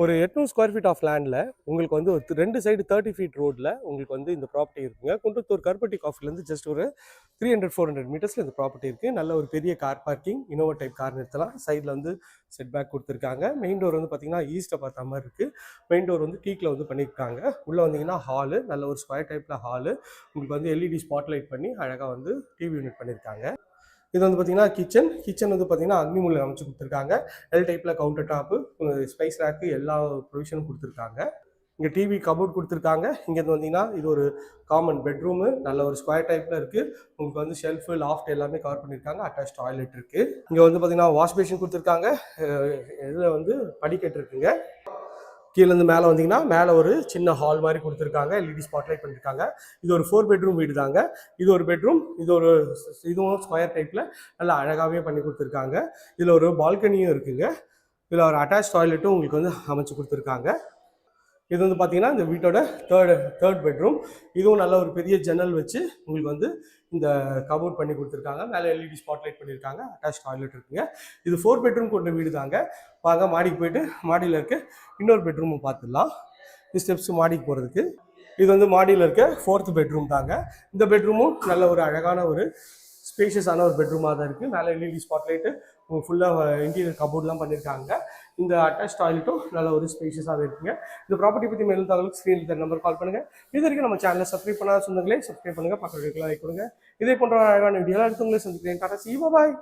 ஒரு எட்நூறு square feet of லேண்டில் உங்களுக்கு வந்து ஒரு ரெண்டு சைடு தேர்ட்டி ஃபீட் ரோட்டில் உங்களுக்கு வந்து இந்த ப்ராப்பர்ட்டி இருக்குங்க. குன்றத்தூர் கருப்பட்டி காஃபிலேருந்து ஜஸ்ட் ஒரு த்ரீ ஹண்ட்ரட் ஃபோர் ஹண்ட்ரட் மீட்டர்ஸில் இந்த ப்ராப்பர்ட்டி இருக்குது நல்ல ஒரு பெரிய car parking Innova type car நிறுத்தலாம். சைடில் வந்து செட் பேக் கொடுத்துருக்காங்க. மெயின் டோர் வந்து பார்த்தீங்கன்னா ஈஸ்ட்டை பார்த்த மாதிரி இருக்குது மெயின் டோர் வந்து டீக்கில் வந்து பண்ணியிருக்காங்க. உள்ளே வந்தீங்கன்னா ஹாலு நல்ல ஒரு ஸ்கொயர் டைப்பில் ஹாலு உங்களுக்கு வந்து எல்இடி ஸ்பாட்லைட் பண்ணி அழகாக வந்து டிவி யூனிட் பண்ணியிருக்காங்க. இது வந்து பார்த்தீங்கன்னா கிச்சன் கிச்சன் வந்து பார்த்தீங்கன்னா அக்னிமுள்ள அமைச்சு கொடுத்துருக்காங்க. எல் டைப்பில் கவுண்டர் டாப்பு ஸ்பைஸ் ரேக்கு எல்லா ப்ரொவிஷனும் கொடுத்துருக்காங்க. இங்கே டிவி கபோர்ட் கொடுத்துருக்காங்க. இங்கேருந்து வந்தீங்கன்னா இது ஒரு காமன் பெட்ரூமு நல்ல ஒரு ஸ்கொயர் டைப்பில் இருக்குது உங்களுக்கு வந்து ஷெல்ஃபு லாஃப்ட் எல்லாமே கவர் பண்ணியிருக்காங்க அட்டாச் டாய்லெட் இருக்குது இங்கே வந்து பார்த்தீங்கன்னா வாஷ் பேஷன் கொடுத்துருக்காங்க இதில் வந்து படிக்கட்டு இருக்குங்க. கீழேருந்து மேலே வந்தீங்கன்னா மேலே ஒரு சின்ன ஹால் மாதிரி கொடுத்துருக்காங்க எல்இடி ஸ்பாட்லைட் பண்ணியிருக்காங்க இது ஒரு ஃபோர் பெட்ரூம் வீடு தாங்க இது ஒரு பெட்ரூம் இது ஒரு இதுவும் ஸ்கொயர் டைப்பில் நல்லா அழகாகவே பண்ணி கொடுத்துருக்காங்க. இதில் ஒரு பால்கனியும் இருக்குங்க. இதில் ஒரு அட்டாச் டாய்லெட்டும் உங்களுக்கு வந்து அமைச்சு கொடுத்துருக்காங்க. இது வந்து பார்த்தீங்கன்னா இந்த வீட்டோட தேர்ட் தேர்ட் பெட்ரூம் இதுவும் நல்ல ஒரு பெரிய ஜன்னல் வச்சு உங்களுக்கு வந்து இந்த கபோர்ட் பண்ணி கொடுத்துருக்காங்க. மேலே எல்இடி ஸ்பாட்லைட் பண்ணியிருக்காங்க. அட்டாச் டாய்லெட் இருக்குங்க. இது ஃபோர் பெட்ரூம் கொண்ட வீடு தாங்க பார்க்க மாடிக்கு போயிட்டு மாடியில் இருக்க இன்னொரு பெட்ரூமும் பார்த்துடலாம். இந்த ஸ்டெப்ஸ் மாடிக்கு போகிறதுக்கு இது வந்து மாடியில் இருக்க ஃபோர்த் பெட்ரூம் தாங்க. இந்த பெட்ரூமும் நல்ல ஒரு அழகான ஒரு ஸ்பேஷியஸான ஒரு பெட்ரூமாக தான் இருக்குது மேலே எல்இடி ஸ்பாட்லைட்டு ஃபுல்லாக இன்டீரியர் கபோர்ட்லாம் பண்ணியிருக்காங்க. இந்த அட்டாச் டாய்லெட்டும் நல்ல ஒரு ஸ்பேஷியஸாக இருக்குங்க. இந்த ப்ராப்பர்ட்டி பற்றி மேலும் தகவலுக்கு ஸ்க்ரீனில் தர நம்பர் கால் பண்ணுங்கள் இது வரைக்கும் நம்ம சேனலை சப்ஸ்கிரைப் பண்ணாத சொந்தங்களே சப்ஸ்கிரைப் பண்ணுங்கள் பக்கத்தில் லைக் கொடுங்க. இதே போன்ற அழகான வீடியோ அடுத்தவங்களே சந்திக்கிறேன். டாடா சி பாய்